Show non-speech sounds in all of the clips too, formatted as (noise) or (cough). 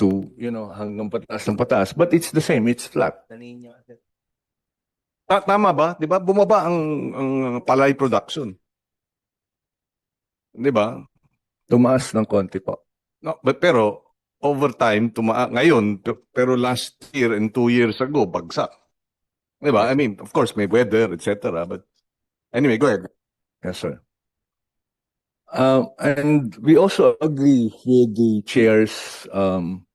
to, you know, hanggang pataas ng pataas. But it's the same, it's flat. Ta- tama ba? 'Di ba? Bumaba ang ang palay production. 'Di ba? Tumaas ng konti po. No, but pero over time tuma ngayon pe- pero last year and two years ago bagsak. 'Di ba? I mean, of course may weather etc. but anyway, go ahead. Yes, sir. Um, and we also agree with the chair's, um,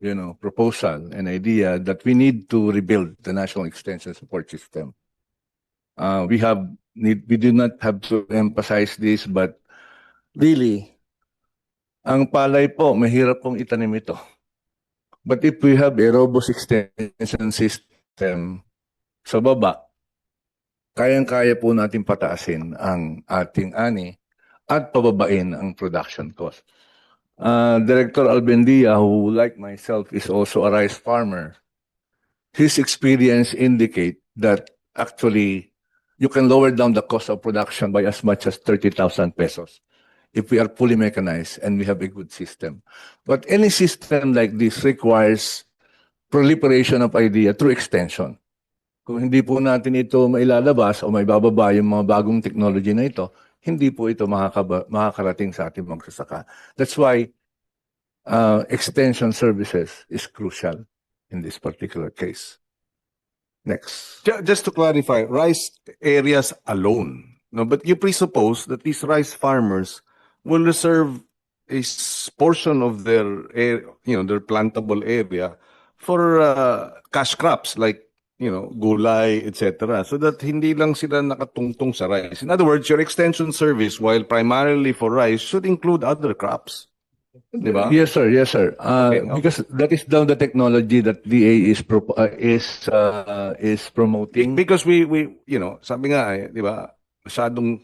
you know, proposal and idea that we need to rebuild the national extension support system. Uh, we have need, we do not have to emphasize this, but really, ang palay po, mahirap pong itanim ito. But if we have a robust extension system sa baba, kayang-kaya po natin pataasin ang ating ani at pababain ang production cost. Uh, Director Albendia, who like myself is also a rice farmer, his experience indicate that actually you can lower down the cost of production by as much as 30,000 pesos if we are fully mechanized and we have a good system. But any system like this requires proliferation of idea through extension. Kung hindi po natin ito mailalabas o maibababa yung mga bagong technology na ito, hindi po ito makakaba, makakarating sa ating magsasaka. That's why uh, extension services is crucial in this particular case. Next. Just to clarify, rice areas alone. No, but you presuppose that these rice farmers will reserve a portion of their you know, their plantable area for uh, cash crops like you know, gulay, etc. So that hindi lang sila nakatungtong sa rice. In other words, your extension service, while primarily for rice, should include other crops. Di ba? Yes, sir. Yes, sir. Uh, Okay, okay. Because that is now the technology that DA is pro- uh, is uh, is promoting. Because we, we, you know, sabi nga eh, di ba, masyadong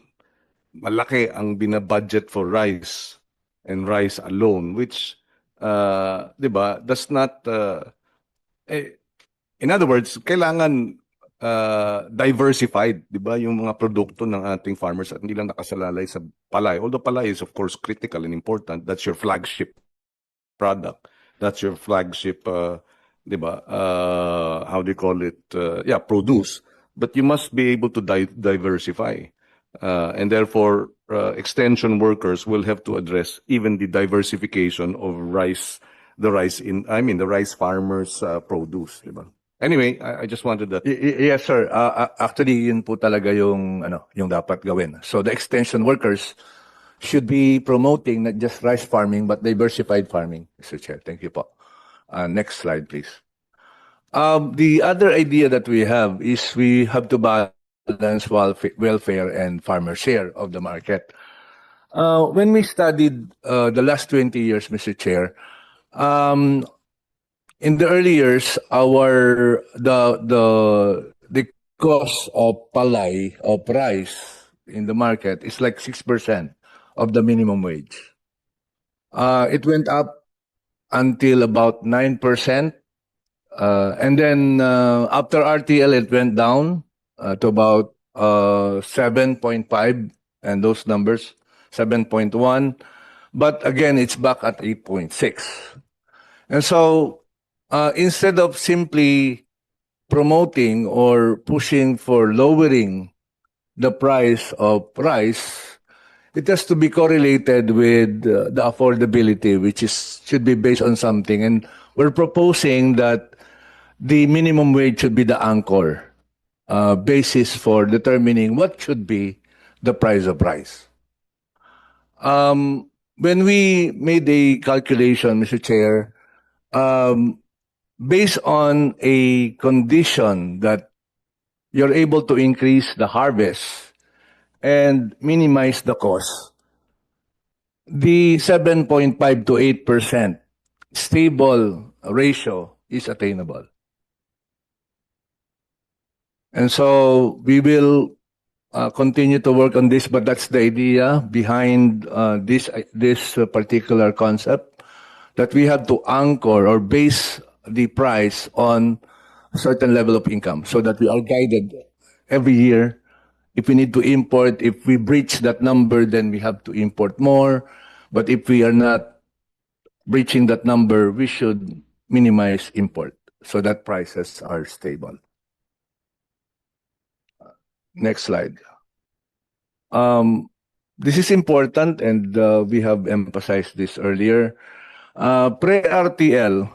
malaki ang binabudget for rice and rice alone, which, uh, di ba, does not, uh, eh, in other words, kailangan uh, diversified, di ba, yung mga produkto ng ating farmers at hindi lang nakasalalay sa palay. Although palay is of course critical and important, that's your flagship product. That's your flagship, uh, di ba, uh, how do you call it, uh, yeah, produce. But you must be able to di- diversify. Uh, and therefore, uh, extension workers will have to address even the diversification of rice, the rice in, I mean, the rice farmers' uh, produce, di ba? Anyway, I, I just wanted that. Y- Yes, sir. Uh, uh, actually, yun po talaga yung ano, yung dapat gawin. So the extension workers should be promoting not just rice farming but diversified farming, Mr. Chair. Thank you po. Uh, next slide, please. Um, the other idea that we have is we have to balance welf- welfare and farmer share of the market. Uh, when we studied uh, the last 20 years, Mr. Chair, um, in the early years, our the the the cost of palay of rice in the market is like six percent of the minimum wage. Uh, it went up until about nine percent, uh, and then uh, after RTL, it went down uh, to about uh, seven point five, and those numbers seven point one. But again, it's back at eight point six. And so uh, instead of simply promoting or pushing for lowering the price of rice, it has to be correlated with uh, the affordability, which is should be based on something. And we're proposing that the minimum wage should be the anchor uh, basis for determining what should be the price of rice. Um, when we made a calculation, Mr. Chair, um, based on a condition that you're able to increase the harvest and minimize the cost, the 7.5 to 8 percent stable ratio is attainable. And so we will uh, continue to work on this, but that's the idea behind uh, this this uh, particular concept that we have to anchor or base the price on a certain level of income so that we are guided every year. If we need to import, if we breach that number, then we have to import more. But if we are not breaching that number, we should minimize import so that prices are stable. Next slide. Um, this is important and uh, we have emphasized this earlier. Uh, pre-RTL,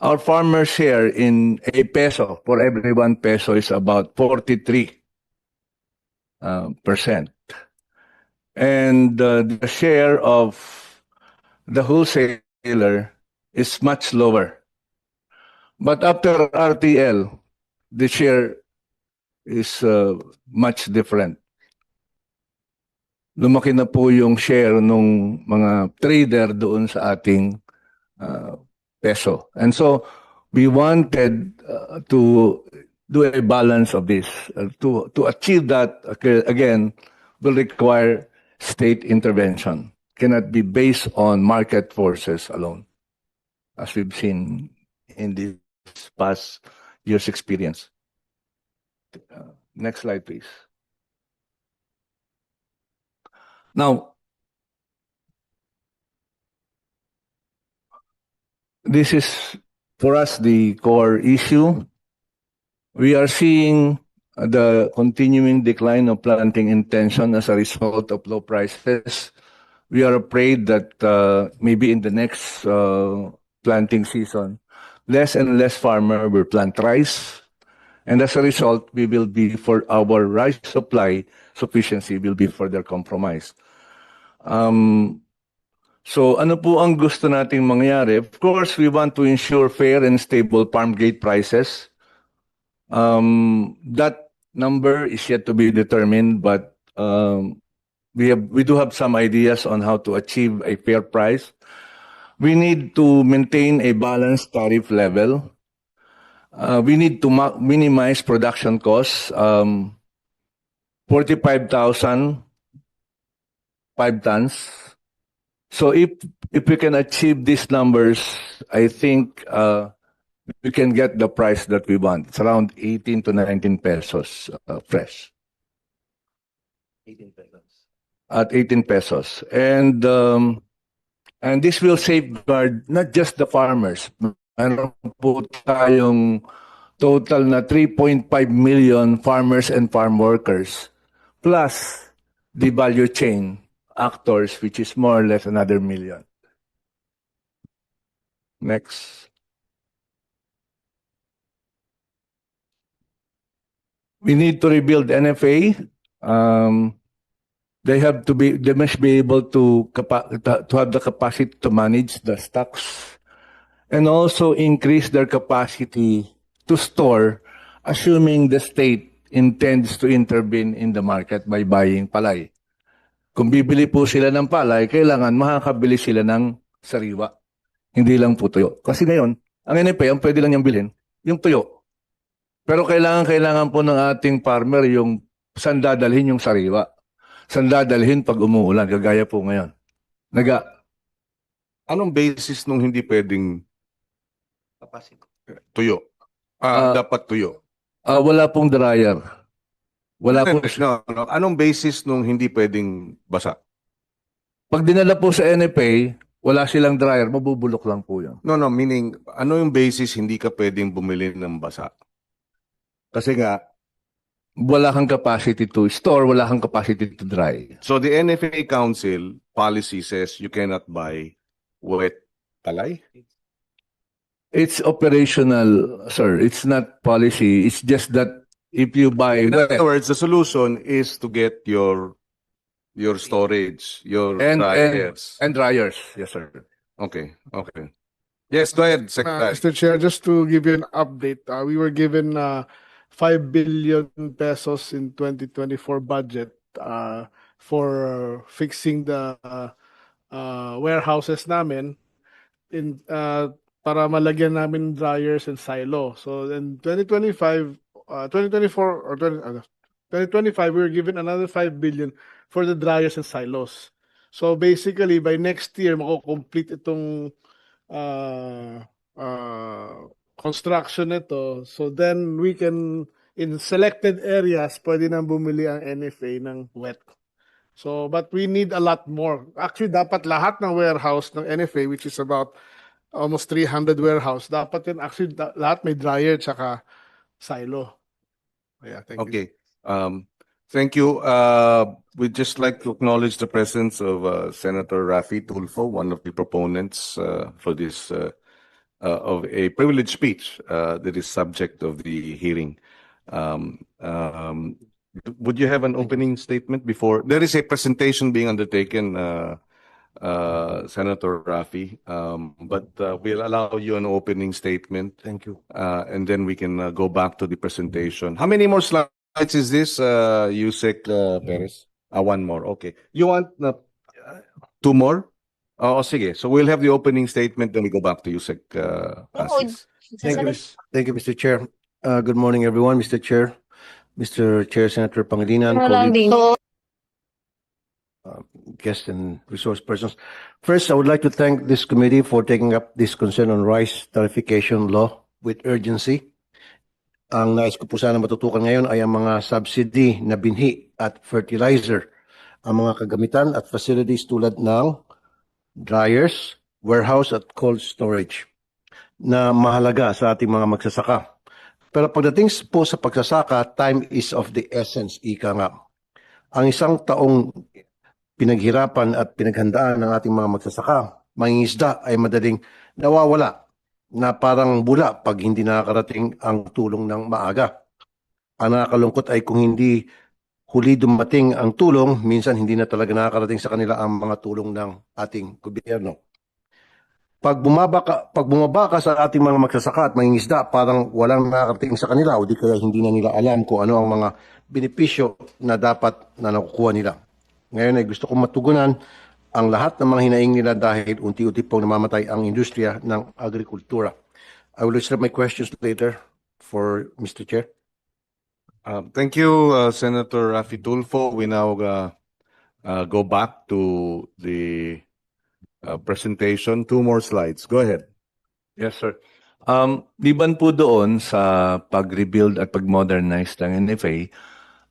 our farmer share in a peso for every one peso is about 43 uh, percent. And uh, the share of the wholesaler is much lower. But after RTL, the share is uh, much different. Lumaki na po yung share ng mga trader doon sa ating uh, peso. And so we wanted uh, to do a balance of this. Uh, to to achieve that again will require state intervention. Cannot be based on market forces alone, as we've seen in this past year's experience. Uh, next slide, please. Now, this is for us the core issue. We are seeing the continuing decline of planting intention as a result of low prices. We are afraid that uh, maybe in the next uh, planting season, less and less farmer will plant rice. And as a result, we will be for our rice supply sufficiency will be further compromised. Um, so ano po ang gusto nating mangyari? Of course, we want to ensure fair and stable farm gate prices. Um, that number is yet to be determined, but um, we have we do have some ideas on how to achieve a fair price. We need to maintain a balanced tariff level. Uh, we need to minimize production costs. Um, 45,000 five tons. So if if we can achieve these numbers, I think uh, we can get the price that we want. It's around 18 to 19 pesos uh, fresh. 18 pesos. At 18 pesos. And um, and this will safeguard not just the farmers. Meron po tayong total na 3.5 million farmers and farm workers plus the value chain actors, which is more or less another million. Next. We need to rebuild NFA. Um, they have to be, they must be able to to have the capacity to manage the stocks and also increase their capacity to store, assuming the state intends to intervene in the market by buying palay. Kung bibili po sila ng palay, kailangan makakabili sila ng sariwa. Hindi lang po tuyo. Kasi ngayon, ang NFA, ang pwede lang niyang bilhin, yung tuyo. Pero kailangan, kailangan po ng ating farmer yung saan dadalhin yung sariwa. Saan dadalhin pag umuulan, kagaya po ngayon. Naga, Anong basis nung hindi pwedeng tuyo? Ah, Ah, dapat tuyo. ah, wala pong dryer. Wala po. (laughs) No, no. Anong basis nung hindi pwedeng basa? Pag dinala po sa NFA, wala silang dryer, mabubulok lang po yun. No, no, meaning, ano yung basis hindi ka pwedeng bumili ng basa? Kasi nga, Wala kang capacity to store, wala kang capacity to dry. so the NFA Council policy says you cannot buy wet palay? It's operational, sir. It's not policy. It's just that if you buy In other words, the solution is to get your your storage, your And- and- dryers. and dryers, yes, sir. Okay, okay. Yes, go ahead, Uh, Secretary. Mr. Chair, just to give you an update, uh, we were given uh, 5 billion pesos in 2024 budget uh, for fixing the uh, uh, warehouses namin in uh, para malagyan namin dryers and silo. So in 2025, uh, 2024 or 20, ano, 2025, we were given another 5 billion for the dryers and silos. So basically, by next year, mako-complete itong uh, uh, construction nito. So then we can, in selected areas, pwede nang bumili ang NFA ng wet. So, but we need a lot more. Actually, dapat lahat ng warehouse ng NFA, which is about almost 300 warehouse, dapat yun actually lahat may dryer tsaka silo. Yeah, thank you. Okay. Um, thank you. Uh, we'd just like to acknowledge the presence of uh, Senator Rafi Tulfo, one of the proponents uh, for this uh, uh, of a privileged speech uh, that is subject of the hearing. Um, um, would you have an opening statement before? There is a presentation being undertaken, uh, uh, Senator Rafi, um, but uh, we'll allow you an opening statement. Thank you. Uh, and then we can uh, go back to the presentation. How many more slides is this, uh, Yusek uh, Perez? Ah, one more. Okay. You want uh, two more? Oh, sige. So we'll have the opening statement, then we go back to Yusek. Uh, Asis. Thank you, thank you, Mr. Chair. Uh, good morning, everyone, Mr. Chair, Mr. Chair, Senator Pangilinan, colleagues, uh, guests and resource persons. First, I would like to thank this committee for taking up this concern on rice tarification law with urgency. Ang nais ko po sana matutukan ngayon ay ang mga subsidy na binhi at fertilizer, ang mga kagamitan at facilities tulad ng dryers, warehouse at cold storage na mahalaga sa ating mga magsasaka. Pero pagdating po sa pagsasaka, time is of the essence, ika nga. Ang isang taong pinaghirapan at pinaghandaan ng ating mga magsasaka, mangingisda ay madaling nawawala na parang bula pag hindi nakakarating ang tulong ng maaga. Ang nakakalungkot ay kung hindi huli dumating ang tulong, minsan hindi na talaga nakakarating sa kanila ang mga tulong ng ating gobyerno pag bumaba ka, pag bumaba ka sa ating mga magsasaka at mangingisda, parang walang nakakarating sa kanila o di kaya hindi na nila alam kung ano ang mga benepisyo na dapat na nakukuha nila. Ngayon ay gusto kong matugunan ang lahat ng mga hinaing nila dahil unti-unti pong namamatay ang industriya ng agrikultura. I will reserve my questions later for Mr. Chair. Uh, thank you, uh, Senator Rafi Tulfo. We now uh, uh, go back to the uh, presentation. Two more slides. Go ahead. Yes, sir. Um, liban po doon sa pag-rebuild at pag-modernize ng NFA,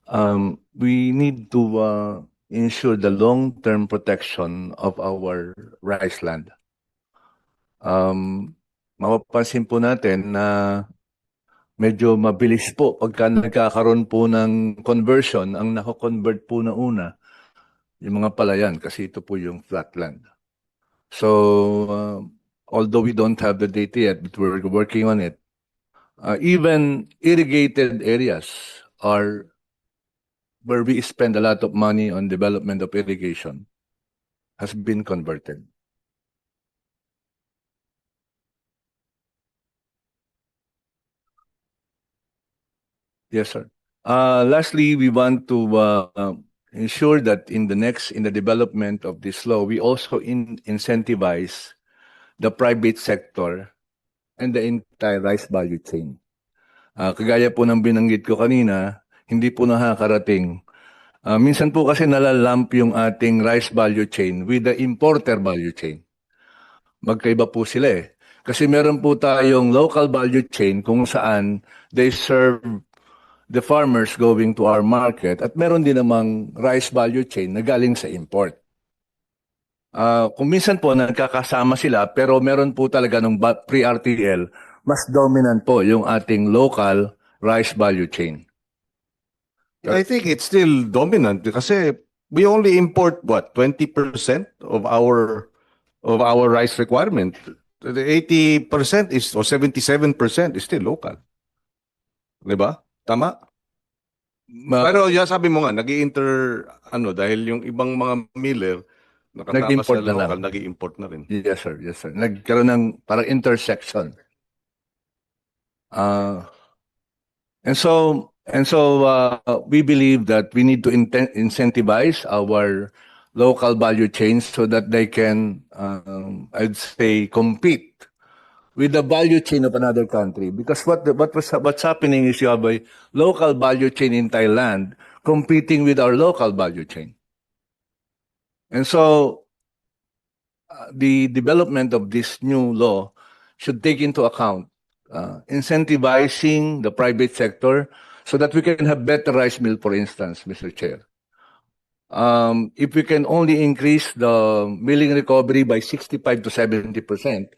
um, we need to uh, ensure the long-term protection of our rice land. Um, mapapansin po natin na medyo mabilis po pagka nagkakaroon po ng conversion, ang nako-convert po na una, yung mga palayan kasi ito po yung flatland. So, uh, although we don't have the data yet, but we're working on it. Uh, even irrigated areas are where we spend a lot of money on development of irrigation has been converted. Yes, sir. Uh, lastly, we want to uh, ensure that in the next, in the development of this law, we also in, incentivize the private sector and the entire rice value chain. Ah, kagaya po ng binanggit ko kanina, hindi po nakakarating. Ah, minsan po kasi nalalamp yung ating rice value chain with the importer value chain. Magkaiba po sila eh. Kasi meron po tayong local value chain kung saan they serve the farmers going to our market at meron din namang rice value chain na galing sa import. Ah, kung minsan po nagkakasama sila pero meron po talaga ng pre-RTL, mas dominant po yung ating local rice value chain. I think it's still dominant kasi we only import what 20% of our of our rice requirement. The 80% is or 77% is still local. 'Di ba? Tama? Ma- Pero yan sabi mo nga, nag-inter ano dahil yung ibang mga miller nakatama Nag-import sa na lang. local, nag-import na rin. Yes, sir. Yes, sir. Nagkaroon ng parang intersection. Uh, and so, and so, uh, we believe that we need to inten- incentivize our local value chains so that they can, um, I'd say, compete with the value chain of another country. Because what the, what was what's happening is you have a local value chain in Thailand competing with our local value chain. And so, uh, the development of this new law should take into account uh, incentivizing the private sector so that we can have better rice mill, for instance, Mr. Chair. um, if we can only increase the milling recovery by 65 to 70 percent,